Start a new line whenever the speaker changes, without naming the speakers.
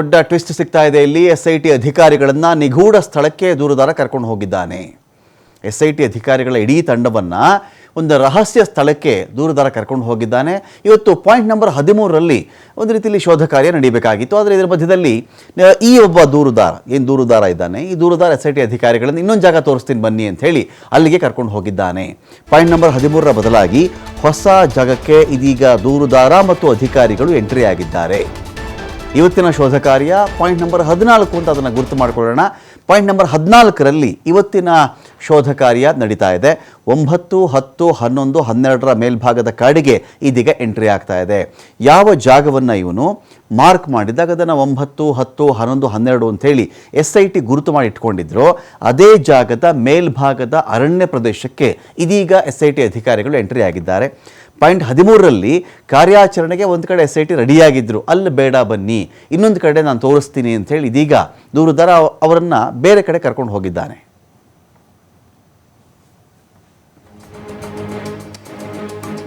ದೊಡ್ಡ ಟ್ವಿಸ್ಟ್ ಸಿಗ್ತಾ ಇದೆ. ಇಲ್ಲಿ ಎಸ್ಐಟಿ ಅಧಿಕಾರಿಗಳನ್ನು ನಿಗೂಢ ಸ್ಥಳಕ್ಕೆ ದೂರುದಾರ ಕರ್ಕೊಂಡು ಹೋಗಿದ್ದಾನೆ. ಎಸ್ಐಟಿ ಅಧಿಕಾರಿಗಳ ಇಡೀ ತಂಡವನ್ನು ಒಂದು ರಹಸ್ಯ ಸ್ಥಳಕ್ಕೆ ದೂರುದಾರ ಕರ್ಕೊಂಡು ಹೋಗಿದ್ದಾನೆ. ಇವತ್ತು ಪಾಯಿಂಟ್ ನಂಬರ್ ಹದಿಮೂರರಲ್ಲಿ ಒಂದು ರೀತಿಯಲ್ಲಿ ಶೋಧ ಕಾರ್ಯ ನಡೀಬೇಕಾಗಿತ್ತು. ಆದರೆ ಇದರ ಮಧ್ಯದಲ್ಲಿ ಈ ಒಬ್ಬ ದೂರುದಾರ, ಏನು ದೂರುದಾರ ಇದ್ದಾನೆ? ಈ ದೂರುದಾರ ಎಸ್ ಐ ಅಧಿಕಾರಿಗಳನ್ನು ಇನ್ನೊಂದು ಜಾಗ ತೋರಿಸ್ತೀನಿ ಬನ್ನಿ ಅಂತ ಹೇಳಿ ಅಲ್ಲಿಗೆ ಕರ್ಕೊಂಡು ಹೋಗಿದ್ದಾನೆ. ಪಾಯಿಂಟ್ ನಂಬರ್ ಹದಿಮೂರರ ಬದಲಾಗಿ ಹೊಸ ಜಾಗಕ್ಕೆ ಇದೀಗ ದೂರುದಾರ ಮತ್ತು ಅಧಿಕಾರಿಗಳು ಎಂಟ್ರಿ ಆಗಿದ್ದಾರೆ. ಇವತ್ತಿನ ಶೋಧ ಕಾರ್ಯ ಪಾಯಿಂಟ್ ನಂಬರ್ ಹದಿನಾಲ್ಕು ಅಂತ ಅದನ್ನು ಗುರುತು ಮಾಡಿಕೊಳ್ಳೋಣ. ಪಾಯಿಂಟ್ ನಂಬರ್ ಹದಿನಾಲ್ಕರಲ್ಲಿ ಇವತ್ತಿನ ಶೋಧ ಕಾರ್ಯ ನಡೀತಾ ಇದೆ. ಒಂಬತ್ತು, ಹತ್ತು, ಹನ್ನೊಂದು, ಹನ್ನೆರಡರ ಮೇಲ್ಭಾಗದ ಕಾಡಿಗೆ ಇದೀಗ ಎಂಟ್ರಿ ಆಗ್ತಾ ಇದೆ. ಯಾವ ಜಾಗವನ್ನು ಇವನು ಮಾರ್ಕ್ ಮಾಡಿದಾಗ ಅದನ್ನು ಒಂಬತ್ತು, ಹತ್ತು, ಹನ್ನೊಂದು, ಹನ್ನೆರಡು ಅಂಥೇಳಿ ಎಸ್ ಐ ಟಿ ಗುರುತು ಮಾಡಿ ಇಟ್ಕೊಂಡಿದ್ರು. ಅದೇ ಜಾಗದ ಮೇಲ್ಭಾಗದ ಅರಣ್ಯ ಪ್ರದೇಶಕ್ಕೆ ಇದೀಗ ಎಸ್ ಐ ಟಿ ಅಧಿಕಾರಿಗಳು ಎಂಟ್ರಿ ಆಗಿದ್ದಾರೆ. ಪಾಯಿಂಟ್ ಹದಿಮೂರರಲ್ಲಿ ಕಾರ್ಯಾಚರಣೆಗೆ ಒಂದು ಕಡೆ ಎಸ್ ಐ ಟಿ ರೆಡಿಯಾಗಿದ್ದರು ಅಲ್ಲಿ ಬೇಡ ಬನ್ನಿ. ಇನ್ನೊಂದು ಕಡೆ ನಾನು ತೋರಿಸ್ತೀನಿ ಅಂತ ಹೇಳಿ ಇದೀಗ ದೂರುದಾರ ಅವರನ್ನು ಬೇರೆ ಕಡೆ ಕರ್ಕೊಂಡು ಹೋಗಿದ್ದಾನೆ.